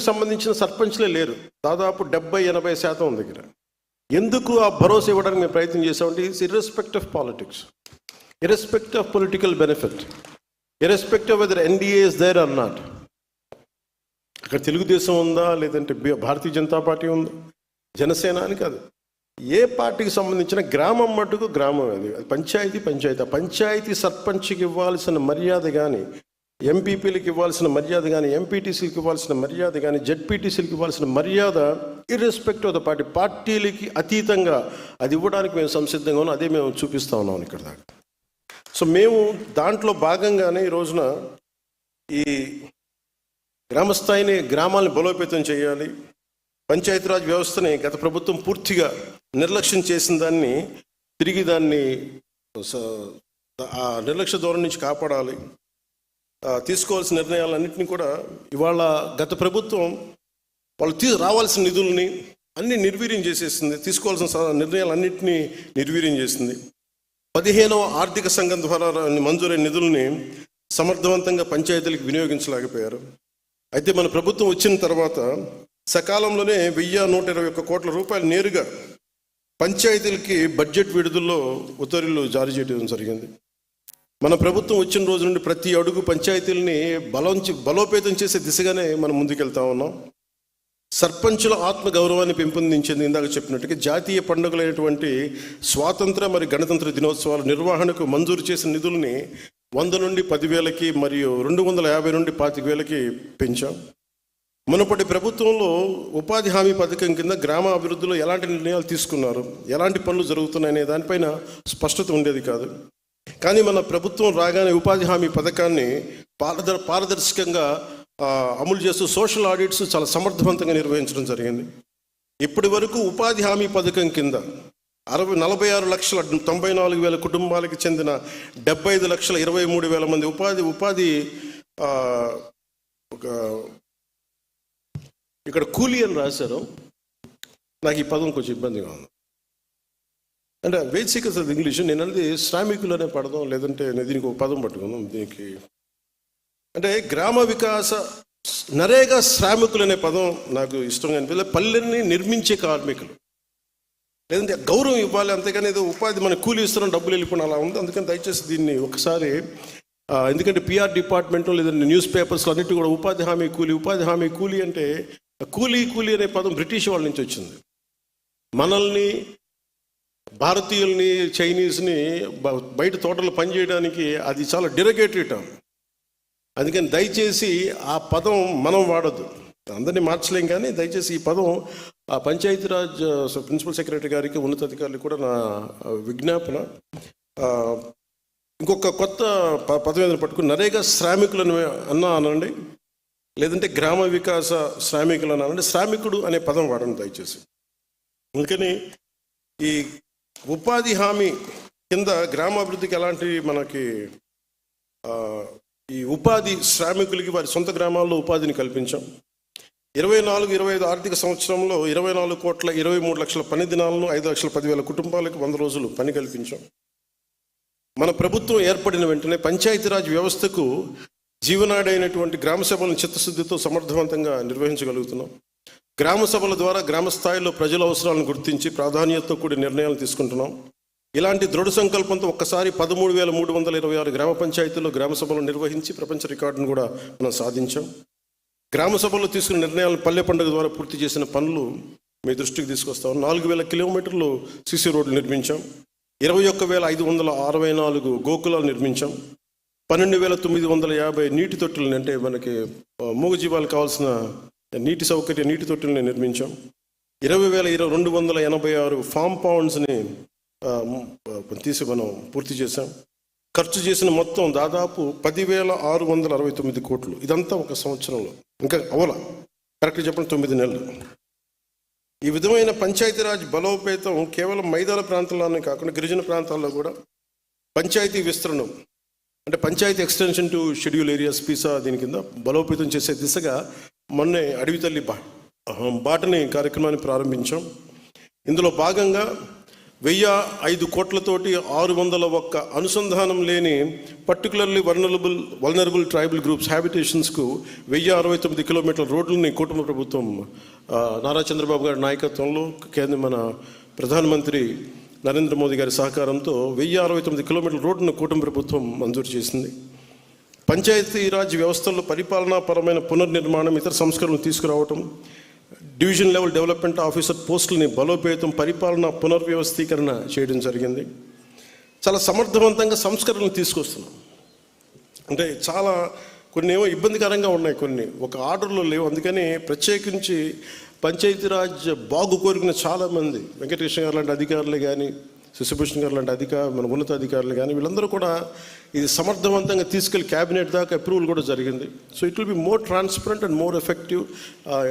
సంబంధించిన సర్పంచ్లే లేరు. దాదాపు డెబ్బై ఎనభై శాతం దగ్గర ఎందుకు ఆ భరోసా ఇవ్వడానికి మేము ప్రయత్నం చేసామంటే it's irrespect of politics irrespect of political benefit irrespect of whether NDA is there or not అక్కడ తెలుగుదేశం ఉందా లేదంటే భారతీయ జనతా పార్టీ ఉందా? జనసేన అని కాదు. ఏ పార్టీకి సంబంధించిన గ్రామం మటుకు గ్రామం అది. పంచాయతీ పంచాయతీ. పంచాయతీ సర్పంచ్కి ఇవ్వాల్సిన మర్యాద కానీ ఎంపీపీలకు ఇవ్వాల్సిన మర్యాద కానీ ఎంపీటీసీలకు ఇవ్వాల్సిన మర్యాద కానీ జెడ్పీటీసీలకు ఇవ్వాల్సిన మర్యాద ఇర్రెస్పెక్ట్ ఆఫ్ ద పార్టీ పార్టీలకి అతీతంగా అది ఇవ్వడానికి మేము సంసిద్ధంగా ఉన్నాం అదే మేము చూపిస్తూ ఉన్నాం ఇక్కడ దాకా. సో మేము దాంట్లో భాగంగానే ఈ రోజున ఈ గ్రామస్థాయిని గ్రామాలను బలోపేతం చేయాలి. పంచాయతీరాజ్ వ్యవస్థని గత ప్రభుత్వం పూర్తిగా నిర్లక్ష్యం చేసిన దాన్ని తిరిగి దాన్ని స- ఆ నిర్లక్ష్య ధోరణి నుంచి కాపాడాలి. తీసుకోవాల్సిన నిర్ణయాలన్నింటినీ కూడా ఇవాళ గత ప్రభుత్వం వాళ్ళు తీ రావాల్సిన నిధుల్ని అన్ని నిర్వీర్యం చేసేసింది. తీసుకోవాల్సిన నిర్ణయాలన్నింటినీ నిర్వీర్యం చేసింది. పదిహేనవ ఆర్థిక సంఘం ద్వారా మంజూరైన నిధుల్ని సమర్థవంతంగా పంచాయతీలకు వినియోగించలేకపోయారు. అయితే మన ప్రభుత్వం వచ్చిన తర్వాత సకాలంలోనే వెయ్యి నూట ఇరవై ఒక్క కోట్ల రూపాయలు నేరుగా పంచాయతీలకి బడ్జెట్ విడుదలలో ఉత్తర్వులు జారీ చేయడం జరిగింది. మన ప్రభుత్వం వచ్చిన రోజు నుండి ప్రతి అడుగు పంచాయతీలని బలం బలోపేతం చేసే దిశగానే మనం ముందుకెళ్తా ఉన్నాం. సర్పంచుల ఆత్మ గౌరవాన్ని పెంపొందించింది ఇందాక చెప్పినట్టుగా జాతీయ పండుగలైనటువంటి స్వాతంత్ర మరియు గణతంత్ర దినోత్సవాల నిర్వహణకు మంజూరు చేసిన నిధుల్ని వంద నుండి పదివేలకి మరియు రెండు వందల యాభై నుండి పాతిక వేలకి పెంచాం. మునపటి ప్రభుత్వంలో ఉపాధి హామీ పథకం కింద గ్రామ అభివృద్ధిలో ఎలాంటి నిర్ణయాలు తీసుకున్నారు? ఎలాంటి పనులు జరుగుతున్నాయనే దానిపైన స్పష్టత ఉండేది కాదు. కానీ మన ప్రభుత్వం రాగానే ఉపాధి హామీ పథకాన్ని పారదర్ పారదర్శకంగా అమలు చేస్తూ సోషల్ ఆడిట్స్ చాలా సమర్థవంతంగా నిర్వహించడం జరిగింది. ఇప్పటి వరకు ఉపాధి హామీ పథకం కింద అరవై నలభై ఆరు లక్షల తొంభై నాలుగు వేల కుటుంబాలకు చెందిన డెబ్బై ఐదు లక్షల ఇరవై మూడు వేల మంది ఉపాధి ఉపాధి ఒక ఇక్కడ కూలీ అని రాశారు. నాకు ఈ పదం కొంచెం ఇబ్బందిగా ఉంది. అంటే బేసిక్స్ అది ఇంగ్లీష్ నేను అనేది శ్రామికులు అనే పడదాం లేదంటే దీనికి ఒక పదం పట్టుకుందాం దీనికి. అంటే గ్రామ వికాస నరేగా శ్రామికులు అనే పదం నాకు ఇష్టంగా అనిపిస్తుంది పల్లెల్ని నిర్మించే కార్మికులు. లేదంటే గౌరవం ఇవ్వాలి అంతేగాని ఏదో ఉపాధి మన కూలి ఇస్తున్నాం డబ్బులు వెళ్ళిపోయిన అలా ఉంది. అందుకని దయచేసి దీన్ని ఒకసారి ఎందుకంటే పిఆర్ డిపార్ట్మెంట్ లేదంటే న్యూస్ పేపర్స్ అన్నిటి కూడా ఉపాధి హామీ కూలి ఉపాధి హామీ కూలి అంటే కూలీ కూలీ అనే పదం బ్రిటిష్ వాళ్ళ నుంచి వచ్చింది. మనల్ని భారతీయుల్ని చైనీస్ని బ- బయట తోటలు పనిచేయడానికి అది చాలా డిరగేటరీ టర్మ్. అందుకని దయచేసి ఆ పదం మనం వాడద్దు. అందరినీ మార్చలేం కానీ దయచేసి ఈ పదం ఆ పంచాయతీరాజ్ ప్రిన్సిపల్ సెక్రటరీ గారికి ఉన్నతాధికారులకు కూడా నా విజ్ఞాపన. ఇంకొక కొత్త ప- పదం ఏదైనా పట్టుకుని నరేగా శ్రామికులను అన్నా అనండి లేదంటే గ్రామ వికాస శ్రామికులు అనండి శ్రామికుడు అనే పదం వాడండి దయచేసి. అందుకని ఈ ఉపాధి హామీ కింద గ్రామాభివృద్ధికి ఎలాంటి మనకి ఈ ఉపాధి శ్రామికులకి వారి సొంత గ్రామాల్లో ఉపాధిని కల్పించాం. ఇరవై నాలుగు ఇరవై ఐదు ఆర్థిక సంవత్సరంలో ఇరవై నాలుగు కోట్ల ఇరవై మూడు లక్షల పని దినాలను ఐదు లక్షల పదివేల కుటుంబాలకు వంద రోజులు పని కల్పించాం. మన ప్రభుత్వం ఏర్పడిన వెంటనే పంచాయతీరాజ్ వ్యవస్థకు జీవనాడైనటువంటి గ్రామ సభలను చిత్తశుద్ధితో సమర్థవంతంగా నిర్వహించగలుగుతున్నాం. గ్రామ సభల ద్వారా గ్రామ స్థాయిలో ప్రజల అవసరాలను గుర్తించి ప్రాధాన్యతతో కూడి నిర్ణయాలు తీసుకుంటున్నాం. ఇలాంటి దృఢ సంకల్పంతో ఒక్కసారి పదమూడు వేల మూడు వందల ఇరవై ఆరు గ్రామ పంచాయతీల్లో గ్రామ సభలు నిర్వహించి ప్రపంచ రికార్డును కూడా మనం సాధించాం. గ్రామ సభల్లో తీసుకున్న నిర్ణయాలను పల్లె పండుగ ద్వారా పూర్తి చేసిన పనులు మీ దృష్టికి తీసుకొస్తాం. నాలుగు వేల కిలోమీటర్లు సిసి రోడ్లు నిర్మించాం. ఇరవై ఒక్క వేల ఐదు వందల అరవై నాలుగు గోకులాలు నిర్మించాం. పన్నెండు వేల తొమ్మిది వందల యాభై నీటి తొట్టులు అంటే మనకి మూగజీవాలు కావాల్సిన నీటి సౌకర్య నీటి తొట్టుల్ని నిర్మించాం ఇరవై వేల ఇరవై రెండు వందల ఎనభై ఆరు ఫామ్ పౌండ్స్ని తీసి మనం పూర్తి చేశాం ఖర్చు చేసిన మొత్తం దాదాపు పదివేల ఆరు వందల అరవై తొమ్మిది కోట్లు ఇదంతా ఒక సంవత్సరంలో ఇంకా అవల కరెక్ట్గా చెప్పండి తొమ్మిది నెలలు. ఈ విధమైన పంచాయతీరాజ్ బలోపేతం కేవలం మైదాన ప్రాంతాల్లోనే కాకుండా గిరిజన ప్రాంతాల్లో కూడా పంచాయతీ విస్తరణం అంటే panchayat extension to schedule areas PESA దీని కింద బలోపేతం చేసే దిశగా మొన్నే అడవి తల్లి బా బాటని కార్యక్రమాన్ని ప్రారంభించాం. ఇందులో భాగంగా వెయ్యి ఐదు కోట్లతోటి ఆరు వందల ఒక్క అనుసంధానం లేని particularly vulnerable vulnerable tribal groups హ్యాబిటేషన్స్కు వెయ్యి అరవై తొమ్మిది కిలోమీటర్ల రోడ్లని కుటుంబ ప్రభుత్వం నారా చంద్రబాబు గారి నాయకత్వంలో కేంద్ర మన ప్రధానమంత్రి నరేంద్ర మోదీ గారి సహకారంతో వెయ్యి అరవై తొమ్మిది కిలోమీటర్ల రోడ్డును కూటమి ప్రభుత్వం మంజూరు చేసింది. పంచాయతీరాజ్ వ్యవస్థల్లో పరిపాలనాపరమైన పునర్నిర్మాణం ఇతర సంస్కరణలు తీసుకురావటం డివిజన్ లెవెల్ డెవలప్మెంట్ ఆఫీసర్ పోస్టులని బలోపేతం పరిపాలన పునర్వ్యవస్థీకరణ చేయడం జరిగింది. చాలా సమర్థవంతంగా సంస్కరణలు తీసుకొస్తున్నాం. అంటే చాలా కొన్ని ఏమో ఇబ్బందికరంగా ఉన్నాయి కొన్ని. ఒక ఆర్డర్లో లేవు. అందుకని ప్రత్యేకించి పంచాయతీరాజ్ బాగు కోరుకున్న చాలామంది వెంకటేశ్వర గారు లాంటి అధికారులు కానీ శశిభూషణ్ గారు లాంటి అధికార మన ఉన్నత అధికారులు కానీ వీళ్ళందరూ కూడా ఇది సమర్థవంతంగా తీసుకెళ్ళి క్యాబినెట్ దాకా అప్రూవల్ కూడా జరిగింది. So it will be more transparent and more effective